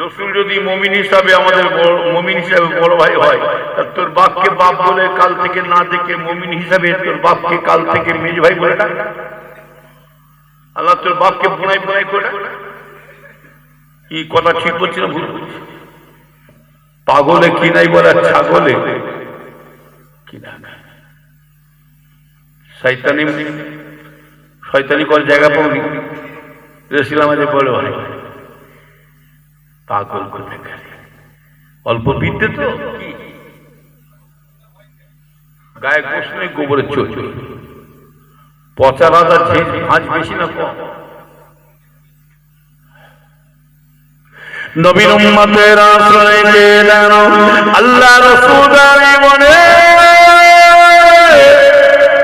রসুল যদি মমিন হিসাবে আমাদের মমিন হিসাবে বড় ভাই হয় তোর বাপকে বাপ বলে কাল থেকে না দেখে মমিন হিসাবে তোর বাপকে কাল থেকে মেজ ভাই বলে ডাক। আল্লাহ তোর বাপকে বোনাই বোনাই করে। কি কথা ঠিক বলছি না ভুল বলছি? পাগলে কি নাই বলে ছাগলে? না শয়তানি শয়তানি জায়গা পাওনি? রেসিলাম বলে ভাই। পাগল কোথায় অল্প বিদ্যে তো? গায়ে গোস নেই গোবরের চোখ পচা রাজা ঝিঁঝ ভাঁজ বেশি না কম। নবীন উম্মতের আশ্রয় আল্লাহ রসুল আমি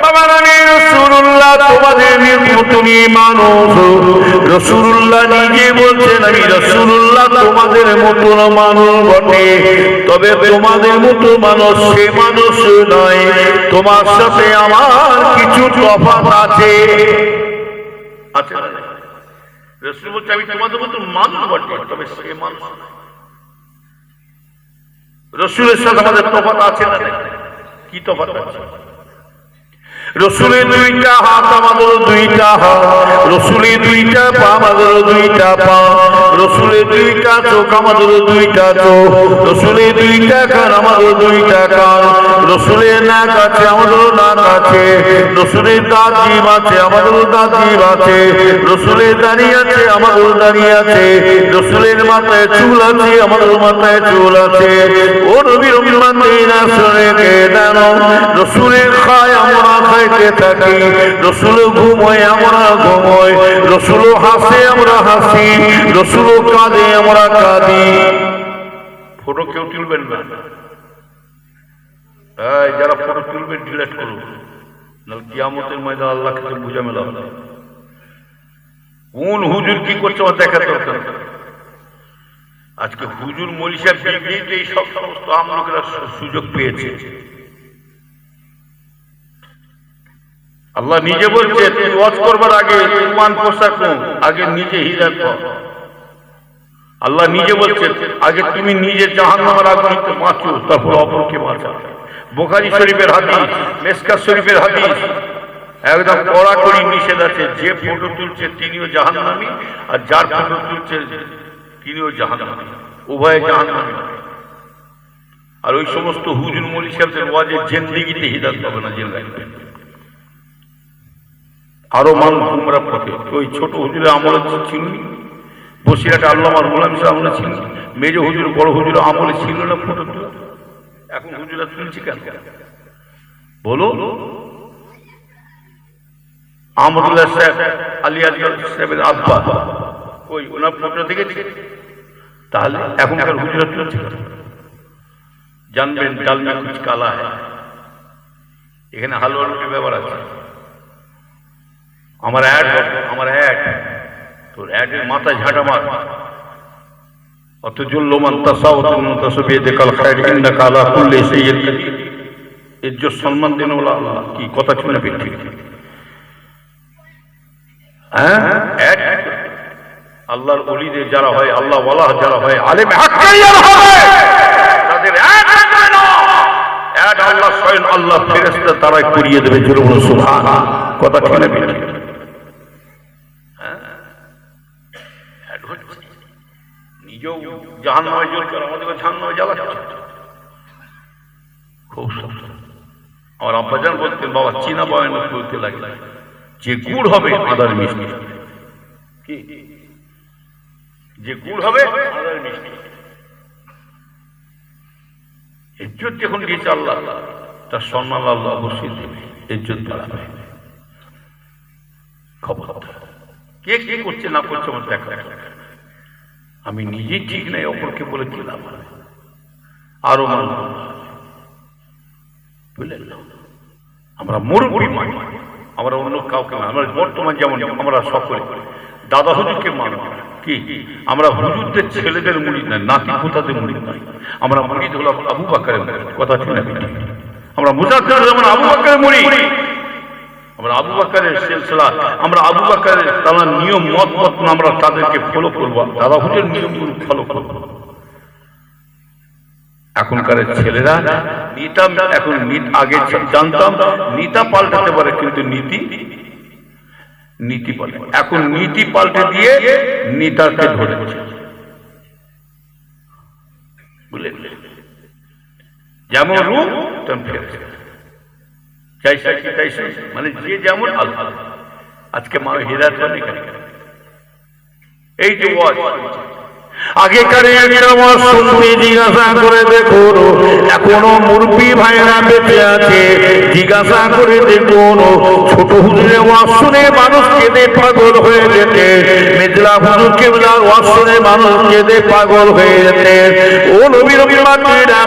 রসুল্লাহ তোমাদের তুমি মানুষ। রসুল্লাহ নিজে বলছেন, আমি রসুল্লাহ তোমাদের মতন মানুষ বটে। তবে তোমাদের মতো মানুষ সে মানুষ নয়। তোমার সাথে আমার কিছু তফাৎ আছে। আছে রসুল বলছে, আমি তোমাদের মতো মানুষ বটে, তবে সে মানুষ রসুলের সাথে আমাদের তফাৎ আছে না কি তফাৎ আছে? রসুলের দুইটা হাত আমাদের দুইটা হাত। রসুলের দুইটা পা আমাদের দুইটা পা। রসুলের দুইটা চোখ আমাদের দুইটা চোখ। রসুলের দুইটা কান আমাদের দুইটা কান। রসুলের নাক আছে আমাদের নাক আছে। রসুলের দাঁত জীব আছে আমাদের দাঁত জীব আছে। রসুলের দাঁড়িয়ে আছে আমাদের দাঁড়িয়ে আছে। রসুলের মাথায় চুল আছে আমাদের মাথায় চুল আছে। ও নবীর উম্মাতেরা শুনে কে জানো রসুলের খায় আমরা খাইতে থাকি, রসুল ঘুমোয়, আমরা ঘুমোয়, রসুল হাসে, আমরা হাসি, রসুল কাঁদে, আমরা কাঁদি। ফটো কেউ তুলবেন না। যারা ফটো তুলবেন ডিলেট করুন। নাহলে কিয়ামতের ময়দান আল্লাহ কাছে বুঝা মেলা কোন হুজুর কি করছে, আমার দেখার দরকার আজকে হুজুর মলি সাহেব বিগড়িতে এই সব সমস্ত আমলোকেরা সুযোগ পেয়েছে। আল্লাহ নিজে বলছে, তুই ওয়াজ করবার আগে ইমান পোশাক আগে নিজে হিদায়ত কর। আল্লাহ নিজে বলছে, আগে তুমি নিজে জাহান্নামের আগুনিতে বাঁচো তারপর অপরকে বাঁচা বোখারি শরীফের হাদিস মেসকা শরীফের হাদিস, একদম কড়াকড়ি নিষেধ আছে, যে ফটো তুলছে তিনিও জাহান্নামী, আর যার ফটো তুলছে তিনিও জাহান্নামী, উভয়ে জাহান্নামী। আর ওই সমস্ত হুজুর মলি সাহেবদের ওয়াজের জেন্দিগিতে হিদাত পাবে না জেল রাখবেন আরও মানুষ তোমরা পথে। ওই ছোট হুজুরের আমলে ছিল বসিরাটা আল্লামার গোলাম সাহেব আমলে ছিল মেজ হুজুর, বড় হুজুর আমলে ছিল না ফটো এখন হুজুরা তুলছি কেন? বলো। আহমদুল্লাহ সাহেব আলী আজগর সাহেবের আব্বা। ওই ওনার ফটো দেখেছি? তাহলে এখনকার হুজুরা তুলছে কেন? জানবেন ডাল কুচ কালা হ্যাঁ এখানে হালুয়া রুটির ব্যাপার আছে। আমার অ্যাড আমার অ্যাড তোর অ্যাডের মাথায় ঝাঁটা মার। অথচ লোমান তাসাউতুন তাসবিয়ে কাল খায়র ইন্নাকা আলা কুল্লি শাইইন কাদির। ইজ্জত সম্মান দেন কি কথা শুনে বিক্রি হ্যাঁ? আল্লাহর ওলিদের যারা হয়, আল্লাহ ওয়ালা যারা হয়, আলেম তাদের না। আল্লাহ স্বয়ং আল্লাহ ফেরেশতা তারাই করিয়ে দেবে, জোরে বলুন সুবহান কথা শুনে বিক্রি অ্যাড হচ্ছে। নিজেও জাহান নামে জ্বলছে আর আমাদেরকে জাহান নামে জ্বালাচ্ছে খুব সত্য আমার আব্বাজান বলতেন, বাবা, চীনা বয়ান করতে লাগে। যে গুড় হবে, আদার মিষ্টি। কি? যে গুড় হবে, আদার মিষ্টি। ইজ্জত যখন দিয়েছে আল্লাহ, তার সম্মান আল্লাহ অবশ্যই দেবে, ইজ্জত বাড়াবে খবর কে কে করছে না করছে আমার দেখা আমি নিজেই ঠিক নাই, অপরকে বলে কি লাভ হবে? আরও মানুষ বুঝলেন আমরা মুরব্বী মানি আমরা অন্য কাউকে না। আমরা বর্তমান যেমন, আমরা সকলে। দাদা হুজুরকে মানি কি? আমরা হুজুরদের ছেলেদের মুড়ি নয়, নাতি পোতাদের মুড়ি নয়। আমরা মুড়ি হলাম আবু বাকারের। কথা শুনে আমি আমরা মুজাদ্দের যেমন আবু বাকারের মুড়ি আমরা আবু বাকারের সিলসিলা, আমরা আবু বাকারের তারা নিয়ম, মত মত আমরা তাদেরকে ফলো করব দাদা হুজুর নিয়মগুলো ফলো করব। এখনকার ছেলেরা নিতাম, এখন নীত, আগে জানতাম, নিতা পাল্টাতে পারে কিন্তু নীতি নীতি পাল্টে এখন নীতি পাল্টে দিয়ে নিতাকে ধরেছে। বুঝলেন? যেমন রূপ, তেমন ফেরেছে চাই সাক্ষী তাই সে মানে যে যেমন আল্লাহ আজকে মানে কেন? এই যে ওয়াজ। আগেকার জিজ্ঞাসা করে দেখুন এখনও ভাইরা বেঁচে আছে। জিজ্ঞাসা করে দেখুন ছোট হুজুরের ওয়াজ শুনে মানুষ কেঁদে পাগল হয়ে যেতে। মেজলা হুজুর মানুষ কেঁদে পাগল হয়ে যেতে। ও মাতৃরা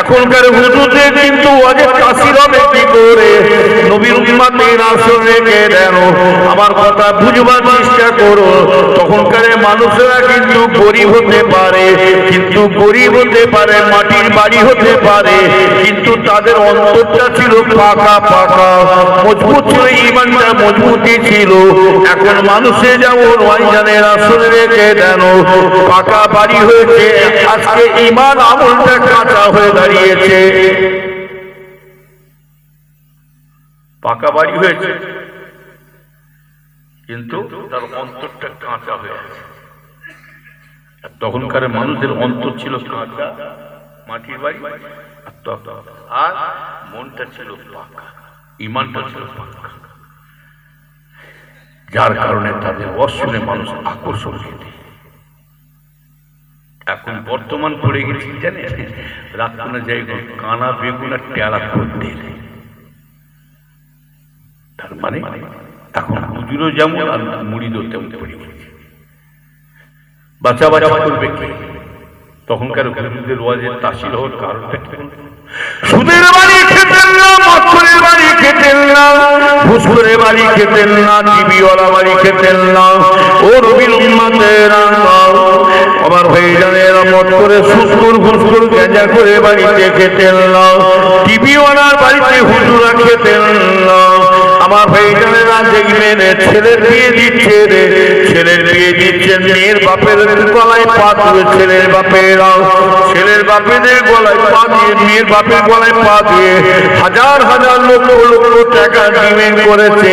এখনকার হুজুরদের কিন্তু ওয়াজের তাসির হবে কি করে? নবীর উম্মাতের আসর রেখে দেন আমার কথা বুঝবার চেষ্টা করো। তখনকার মানুষেরা কিন্তু গরিব হতে পারে, কিন্তু গরিব হতে পারে, মাটির বাড়ি হতে পারে, কিন্তু তাদের অন্তরটা ছিল পাকা পাকা মজবুত ছিল, ইমানটা মজবুতি ছিল। এখন মানুষে যেমন ওয়াইজানের আসর রেখে দেন পাকা বাড়ি হয়েছে, আজকে ইমান আমলটা কাঁচা দাঁড়িয়েছে। পাকা বাড়ি হয়েছে। কিন্তু তার অন্তরটা কাঁচা হয়ে আছে। তখনকার মানুষের অন্তর ছিল কাঁচা, মাটির বাড়ি, আর মনটা ছিল পাকা, ইমানটা ছিল পাকা। যার কারণে তাদের অশুনে মানুষ আকর্ষণ পেতে এখন বর্তমান পড়ে গেছি জানে রাত কোনো জায়গা কানা বেগুন আর টেলা করতে তার মানে এখন হুজুরও যেমন আর মুড়িদও তেমন পড়ে গেছে। বাঁচা বাঁচা করবে কে? তখনকার হুজুরদের ওয়াজের তাসির হওয়ার কারণটা কি সুদের বাড়ি খেতেন না বাড়ি খেতেন না বাড়ি খেতেন না টিভিওয়ালা বাড়ি খেতেন না, ও রবির উম্মাদের আমার হয়ে এরা মত করে সুস্কুর ফুসকুর গেঁজা করে বাড়িতে খেতেন না টিভিওয়ালার বাড়িতে হুজুরা খেতেন না আমার ভাইজানেরা দেখবেন ছেলের বিয়ে দিচ্ছে রে। ছেলের বিয়ে দিচ্ছে মেয়ের বাপের গলায় পা দিয়ে ছেলের বাপেরা ছেলের বাপেদের গলায় পা দিয়ে, মেয়ের বাপের গলায় পা দিয়ে হাজার হাজার লক্ষ লক্ষ টাকা ডিমেন্ড করেছে।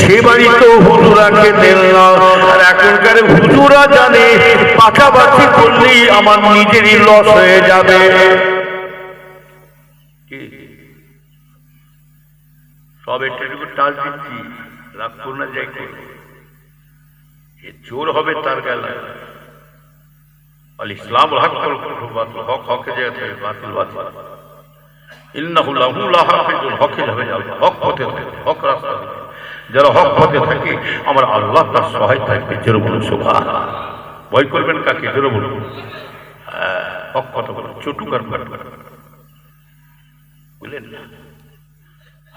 সে বাড়ি তো হুজুরা খেতেন না। আর এখনকার হুজুরা জানে পাকাপাকি করলেই আমার নিজেরই লস হয়ে যাবে। সব একটু টাচ দিচ্ছি রাগ করোনা যাই করবে জোর হবে তার গেলায় আল ইসলাম হক বাতিল হক হকে জায়গা বাতিল বাতিল। হ্যাঁ, বুঝলেন না?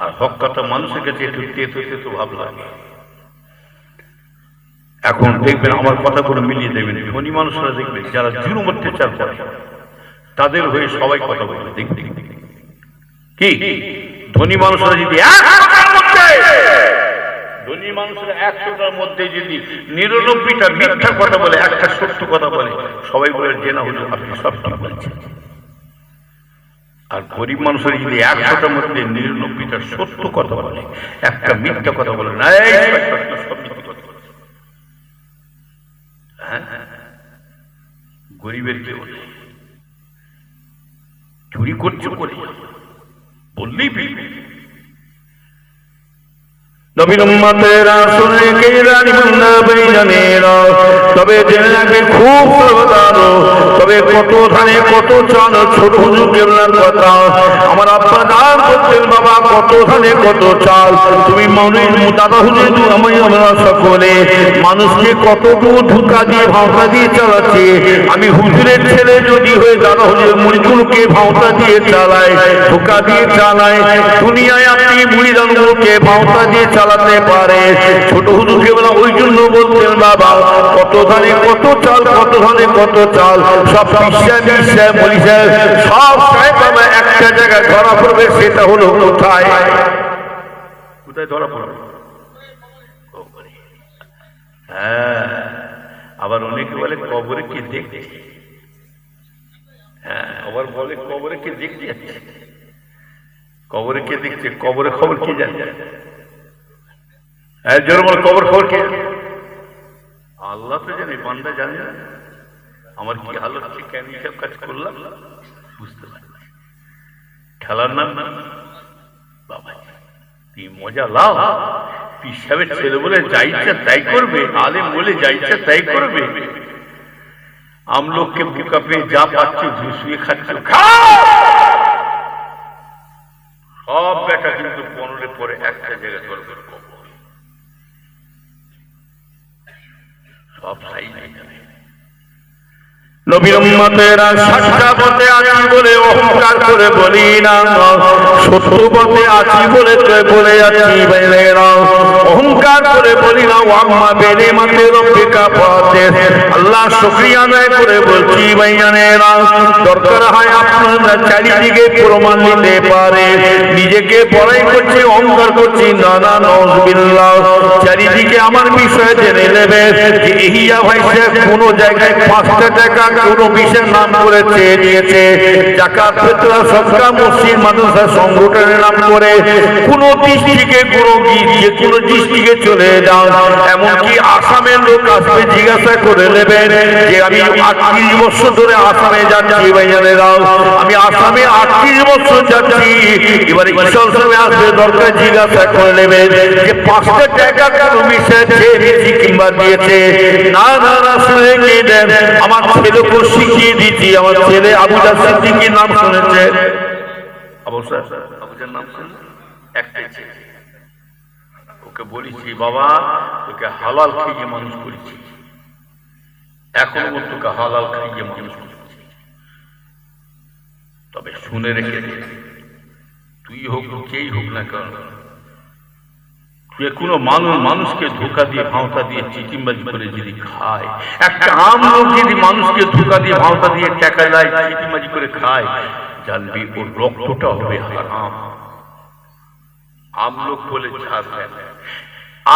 আর হক কথা মানুষের কাছে একটু তেতো তেতো ভাব লাগে। এখন দেখবেন আমার কথাগুলো মিলিয়ে দেবেন, ধনী মানুষরা দেখবেন যারা জুলুম অত্যাচার করে, তাদের হয়ে সবাই কথা বলবে দেখবেন কি? ধনী মানুষরা যদি ধনী মানুষরা একশোটার মধ্যে যদি নিরানব্বইটা মিথ্যা কথা বলে, একটা সত্য কথা বলে, সবাই বলে, যে না হলো আপনি সব ঠিক বলছেন। আর গরিব মানুষের যদি একশোটার মধ্যে নিরানব্বইটা সত্য কথা বলে, একটা মিথ্যা কথা বলে, না। হ্যাঁ? গরিবের কেউ চুরি করছ করে বললেই বিলবে কত ধানে কত চাল, ছোট আমার বাবা, কত কত চাল। তুমি দাদা সকলে। মানুষকে কতটুকু ধোকা দিয়ে, ভাওতা দিয়ে চালাচ্ছে। আমি হুজুরের ছেলে যদি হয়ে দাদা হুজুর মুড়িগুলোকে ভাওতা দিয়ে চালায়, ধোকা দিয়ে চালায়, দুনিয়ায় আপনি চালাতে পারে। ছোট হুজুরকে বলা, ওই জন্য বলতেন কত ধানে কত চাল সব জায়গায় সেটা হলো কোথায়? কোথায় হ্যাঁ আবার অনেকে বলে, কবরে কি দেখতে হ্যাঁ আবার বলে, কবরে কে দেখতে কবরে কে দেখছে? কবরে খবর কে জানে? হ্যাঁ জোর কবর খবর কে? আল্লাহ তো জানে, বান্দা জানে আমার কি হালত হচ্ছে কেন সব কাজ করলাম? বুঝতে পারি খেলার নাম? না বাবা তুই মজা, লাও। পিসাবের ছেলে বলে, যা ইচ্ছা তাই করবে। আলেম বলে, যা ইচ্ছা তাই করবে। আমলোককে বুকা পেয়ে যা পাচ্ছে ঝুসুয়ে খাচ্ছে। খাও! সব বেটা কিন্তু পনেরো পরে একটা জায়গায় চলবে কবর। সব সাইজ যাবে আল্লাহ করে বলছি দরকার হয় আপনারা চারিদিকে প্রমাণ নিতে পারে। নিজেকে বড়াই করছে, অহংকার করছি, না না চারিদিকে আমার বিষয় জেনে নেবে কোনো জায়গায় পাঁচটা টাকা কোনো বিষয়ের নাম করে চেয়ে নিয়েছে কোন যে কোনো ডিস্ট্রিক্টে চলে যাও। এমনকি আসামের লোক আসবে জিজ্ঞাসা করে নেবেন যে, আমি আটত্রিশ ধরে আসামে যাচ্ছি ভাইজানেরাও আমি আসামে আটত্রিশ বছর যাচ্ছি। এবারে ঈশ্বর সামনে আসবে দরকার? জিজ্ঞাসা করে নেবেন যে পাঁচটা টাকা কেন চেয়ে নিয়েছি কিংবা দিয়েছে। না না না, শুনে দেন? আমার ছেলেকে শিখিয়ে দিচ্ছি আমার ছেলে আবুজা সিদ্দিকির নাম শুনেছে। আবুজার নাম শুনে একটাই ছেলে। ওকে বলেছি, বাবা, তোকে হালাল খাইয়ে মানুষ করেছি। এখন তোকে হালাল খাইয়ে মানুষ করেছি। তবে শুনে রেখে দে, তুই হোক যেই হোক না কেন যে কোনো মানুষ মানুষকে ধোকা দিয়ে ভাঁওতা দিয়ে চিটিমবাজি করে যদি খায় একটা আম লোক যদি মানুষকে ধোকা দিয়ে ভাঁওতা দিয়ে টাকা দেয় চিটিমবাজি করে খায় জানবি ওর রক্তটা হবে হারাম। আম লোক বলে ছাড় দেয় না।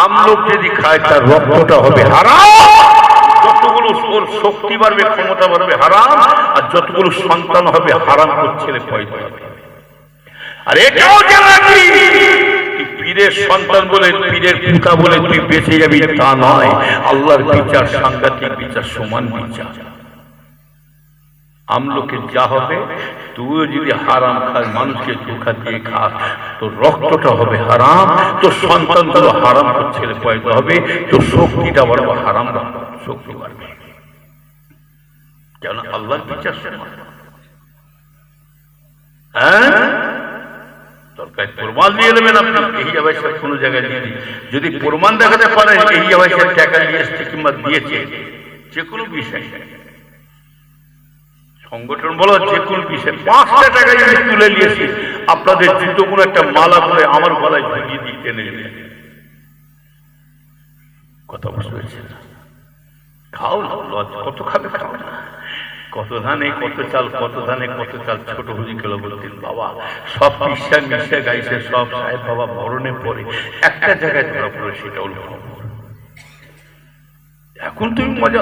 আম লোক যদি খায় তার রক্তটা হবে হারাম। যতগুলো ওর শক্তি বাড়বে, ক্ষমতা বাড়বে, হারাম, আর যতগুলো সন্তান হবে, হারাম তোর ছেলে পয়দা হবে আর এটাও জানা কি? যা হবে, তুইও যদি হারাম খাস, মানুষকে ধোকা দিয়ে খাস, তোর রক্তটা হবে হারাম, তোর সন্তানগুলো হারাম ছেলে পয়দা হবে, তোর শক্তিটা বাড়বে, হারাম শক্তি বাড়বে। কেন আল্লাহর বিচার সমান হ্যাঁ? দরকার প্রমাণ নিয়ে নেবেন আপনি। এই অবস্থায় কোনো জায়গায় দিয়ে দিন। যদি প্রমাণ দেখাতে পারেন এই অবস্থায় টাকা নিয়ে এসছে কিংবা দিয়েছে। যে কোনো বিষয়। সংগঠন বলো যে কোনো বিষয়। পাঁচটা টাকা যদি তুলে নিয়েছি আপনাদের জুতো কোনো একটা মালা করে আমার গলায় ঝুঁকিয়ে দিয়ে টেনে কথা বুঝতে পেরেছেন খাও না কত খাবে খাও না। কত ধানে কত চাল, কত ধানে কত চাল, ছোট হুজি খেলো বলতেন বাবা। সব মিশা মিশা গাইছে, সব সাহেব বাবা মরণে পরে একটা জায়গায় ধরা পড়ে সেটা হলো এখন তুমি মজা